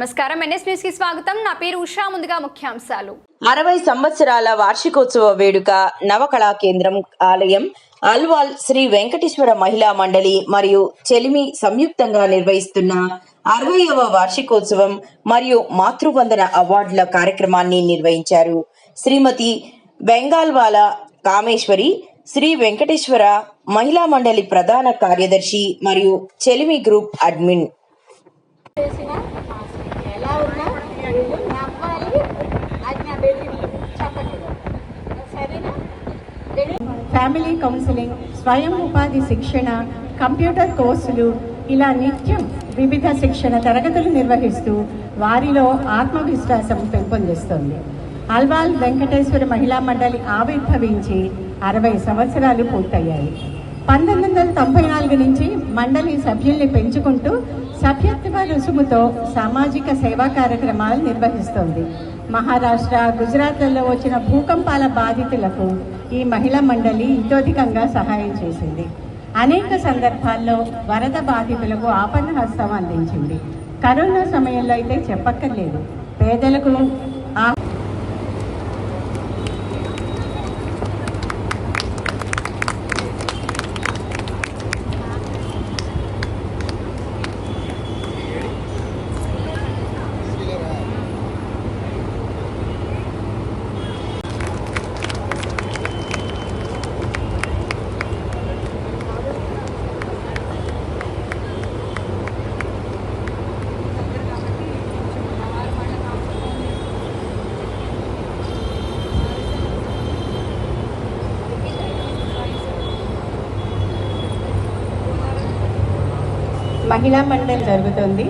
నమస్కారం. ఎన్ఎస్ న్యూస్కి స్వాగతం. నా పేరు ఉషా. ముందుగా ముఖ్యాంశాలు. అరవై సంవత్సరాల వార్షికోత్సవ వేడుక నవకళా కేంద్రం ఆలయం అల్వాల్ శ్రీ వెంకటేశ్వర మహిళా మండలి మరియు చెలిమి సంయుక్తంగా నిర్వహిస్తున్న అరవైవ వార్షికోత్సవం మరియు మాతృవందన అవార్డుల కార్యక్రమాన్ని నిర్వహించారు. శ్రీమతి బెంగాల్వాల కామేశ్వరి శ్రీ వెంకటేశ్వర మహిళా మండలి ప్రధాన కార్యదర్శి మరియు చెలిమి గ్రూప్ అడ్మిన్ చేసిన ఎలా ఉన్నా వీళ్ళు నవ్వాలి అది నా వెళ్ళి చెప్పట్లేదు సరేనా ఫ్యామిలీ కౌన్సిలింగ్ స్వయం ఉపాధి శిక్షణ కంప్యూటర్ కోర్సులు ఇలా నిత్యం వివిధ శిక్షణ తరగతులు నిర్వహిస్తూ వారిలో ఆత్మవిశ్వాసం పెంపొందిస్తుంది. అల్వాల్ వెంకటేశ్వర మహిళా మండలి ఆవిర్భవించి అరవై సంవత్సరాలు పూర్తయ్యాయి. పంతొమ్మిది వందల తొంభై నాలుగు నుంచి మండలి సభ్యుల్ని పెంచుకుంటూ సభ్యత్వ రుసుముతో సామాజిక సేవా కార్యక్రమాలు నిర్వహిస్తోంది. మహారాష్ట్ర గుజరాత్లలో వచ్చిన భూకంపాల బాధితులకు ఈ మహిళా మండలి ఇతోధికంగా సహాయం చేసింది. అనేక సందర్భాల్లో వరద బాధితులకు ఆపన్న హస్తం అందించింది. కరోనా సమయంలో అయితే చెప్పక్కర్లేదు. పేదలకు ఆ మహిళా మండలి జరుగుతుంది.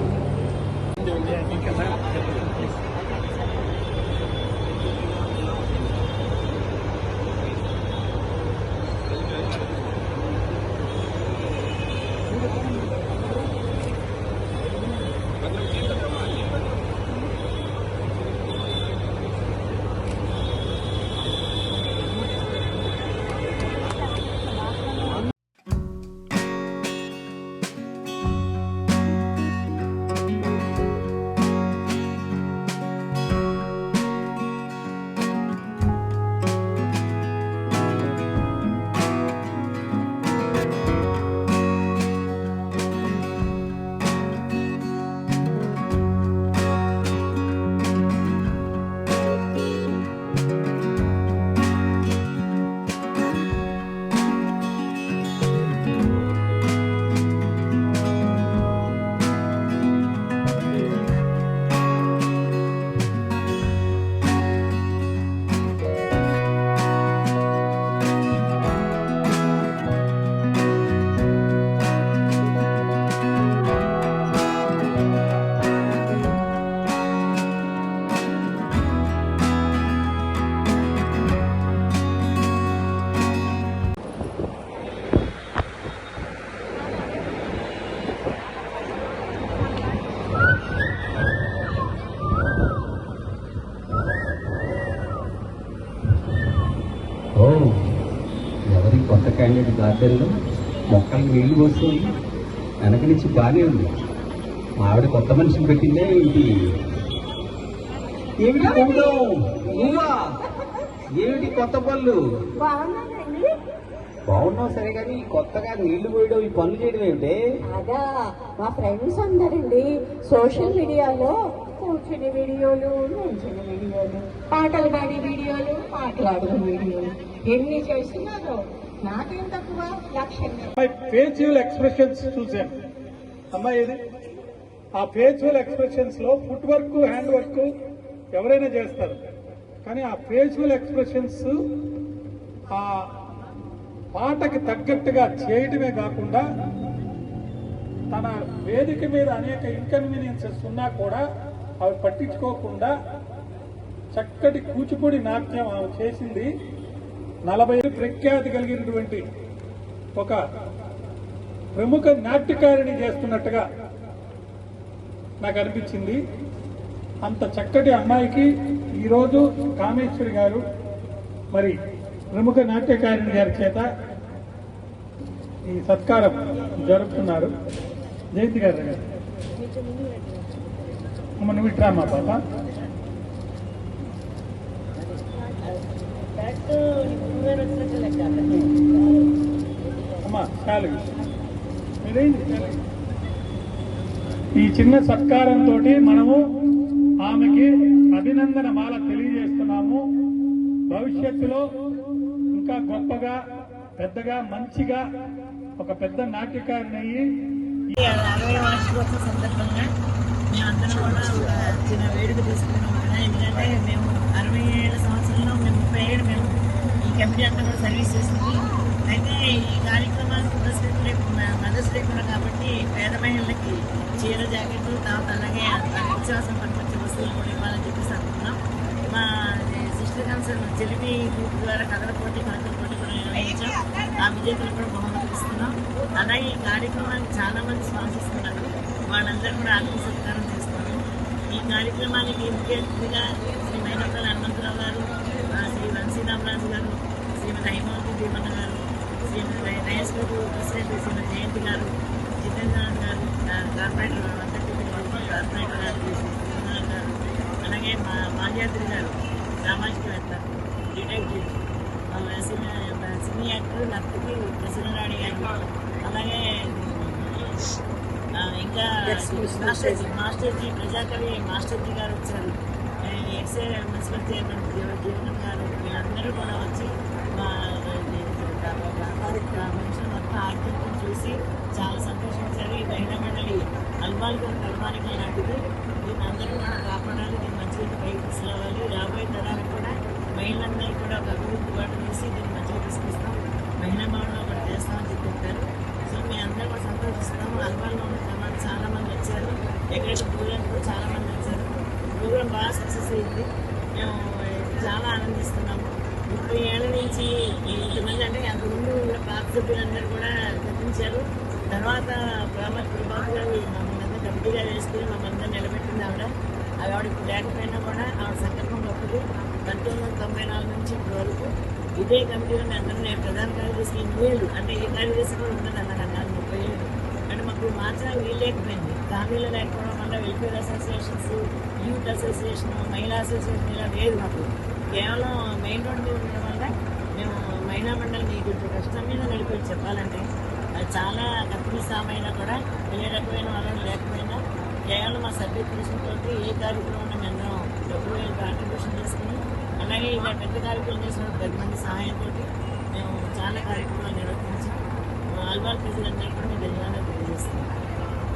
డ్రైనేజ్ గార్డెన్లో మొక్కలు నీళ్ళు పోస్తుంది. వెనక నుంచి బాగానే ఉంది. ఆవిడ కొత్త మనిషిని పెట్టిందే ఏంటి? ఏమిటి నువ్వా? ఏమిటి కొత్త పళ్ళు? బాగున్నావు సరే కానీ కొత్తగా నీళ్ళు పోయడం ఈ పనులు చేయడం ఏమిటి? అదా మా ఫ్రెండ్స్ అందరండి సోషల్ మీడియాలో కూర్చుని వీడియోలు నుంచుని వీడియోలు పాటలు పాడే వీడియోలు మాట్లాడిన వీడియోలు. ఎన్ని చేస్తున్నారు నాకేం తక్కువ? ఎక్స్ప్రెషన్స్ చూసాను అమ్మాయి ఇది ఆ ఫేషియల్ ఎక్స్ప్రెషన్స్లో ఫుట్ వర్క్ హ్యాండ్ వర్క్ ఎవరైనా చేస్తారు. కానీ ఆ ఫేషియల్ ఎక్స్ప్రెషన్స్ ఆ పాటకి తగ్గట్టుగా చేయడమే కాకుండా తన వేదిక మీద అనేక ఇన్కన్వీనియన్సెస్ ఉన్నా కూడా అవి పట్టించుకోకుండా చక్కటి కూచిపూడి నాట్యం ఆమె చేసింది. నలభై ప్రఖ్యాతి కలిగినటువంటి ఒక ప్రముఖ నాట్యకారిణి చేస్తున్నట్టుగా నాకు అనిపించింది. అంత చక్కటి అమ్మాయికి ఈరోజు కామేశ్వరి గారు మరి ప్రముఖ నాట్యకారిణి గారి చేత ఈ సత్కారం జరుపుతున్నారు. జయంతి గారు. అమ్మ నువ్వు ఇట్రా మా పాప అమ్మా చాలు మీరేంటి చాలు. ఈ చిన్న సత్కారంతో మనము ఆమెకి అభినందన మాల తెలియజేస్తున్నాము. భవిష్యత్తులో ఇంకా గొప్పగా పెద్దగా మంచిగా ఒక పెద్ద నాట్యకారిని అయ్యి అరవై వార్షికోత్సవ సందర్భంగా మేమందరం కూడా ఒక చిన్న వేడుక తీసుకున్నాం ఎందుకంటే మేము అరవై ఏళ్ళ సంవత్సరంలో మేము ముప్పై ఏళ్ళు మేము ఈ కంపెనీ అంతా కూడా సర్వీస్ చేసింది అయితే ఈ కార్యక్రమానికి మదర్స్ లేకుండా మదర్స్ డే కూడా కాబట్టి పేద మహిళలకి చీర జాకెట్లు తర్వాత అలాగే నిత్యావసరం పనికొచ్చే వస్తువులు కూడా ఇవ్వాలని చెప్పేసి అనుకున్నాం. మా సిస్టర్ కన్సర్న్ చెలిమి గ్రూప్ ద్వారా కథల పోటీ కథల పోటీ కూడా నిర్వహించాం. ఆ విజేతలు కూడా బహుమతిస్తున్నాం ఇస్తున్నాం. అలాగే ఈ కార్యక్రమానికి చాలా కూడా ఆత్మ సత్కారం ఈ కార్యక్రమానికి ముఖ్య శ్రీ మైనపల్లి హనుమంతరావు గారు శ్రీ వంశీరామరాజు గారు శ్రీమతి హైమావతి భీమన్న గారు శ్రీమతి నయస్ బాబు ప్రెసిడెంట్ శ్రీమతి జయంతి గారు జితేంద్రనాథ్ గారు కార్పొరేటర్ కార్పొరేటర్ గారు గారు అలాగే మా మాల్యాద్రి గారు సామాజికవేత్త డిటెక్టివ్ సినీ సినీ యాక్టర్ నర్తకి ప్రసన్నరాణి గారు అలాగే ఇంకా మాస్టర్జీ మాస్టర్జీ ప్రజాకవి మాస్టర్జీ గారు వచ్చారు. ఎక్సే మున్సిపల్ చైర్మన్ జీవ- జీవనం గారు వీళ్ళందరూ కూడా వచ్చి మా మనుషులు మొత్తం ఆర్థికం చూసి చాలా సంతోషించారు. ఈ మహిళా మండలి అల్వాల్గా కర్మానికం లాంటిది. దీన్ని అందరూ కూడా కాపాడాలి దీన్ని మంచిగా పైకి తీసుకురావాలి రాబోయే తరాలకు కూడా మహిళలందరూ కూడా ఒక అభివృద్ధి బాట వేసి దీన్ని మంచిగా తీసుకొస్తాం. మహిళా భవన్లో కూడా చేస్తామని చెప్పి చెప్పారు. సో మీ అందరూ కూడా సంతోషిస్తాము. అల్వాల్లో ఉన్న జనాలు చాలా మంది ఎక్కడ ప్రోగ్రామ్ కూడా చాలా మంది వచ్చారు. ప్రోగ్రామ్ బాగా సక్సెస్ అయింది. మేము చాలా ఆనందిస్తున్నాము. ముప్పై ఏళ్ళ నుంచి ఇంతమంది అంటే అంతకుముందు ఉన్న పాత సభ్యులందరూ కూడా గతించారు తర్వాత ప్రభాకర్ గారు మమ్మల్ని అందరూ కమిటీగా వేసుకుని మమ్మల్ని నిలబెట్టింది ఆవిడ. అవి ఆవిడ ఇప్పుడు లేకపోయినా కూడా ఆవిడ సంకల్పం గొప్పది పంతొమ్మిది వందల తొంభై నాలుగు నుంచి ఇప్పటి వరకు ఇదే కమిటీలో మేము అందరం నేను ప్రధాన కార్యదర్శి ఇన్ని ఏళ్ళు అంటే ఈ కార్యదర్శి కూడా ఉండదు అన్నారు అన్నారు ముప్పై ఏళ్ళు. అంటే మాకు మాత్రం వీలు లేకపోయింది. ఫ్యామిలీలో లేకపోవడం వల్ల వెల్ఫేర్ అసోసియేషన్స్ యూత్ అసోసియేషన్ మహిళా అసోసియేషన్ ఇలా లేదు మాకు. కేవలం మెయిన్ రోడ్ మీద ఉండడం వల్ల మేము మహిళా మీ కొంచెం కష్టం మీద నడిపి చెప్పాలంటే అది చాలా సామైనా కూడా ఏ రకమైన వాళ్ళని లేకపోయినా కేవలం మా సభ్య తోటి ఏ కార్యక్రమం మేము డబ్బు కాంట్రిబ్యూషన్ చేసుకుని అలాగే ఇలా పెద్ద కార్యక్రమం చేసిన పది మంది సహాయంతో మేము చాలా కార్యక్రమాలు నిర్వహించాం ఆల్వాల్ ప్రజలందరికీ కూడా మేము ధన్యవాదాలు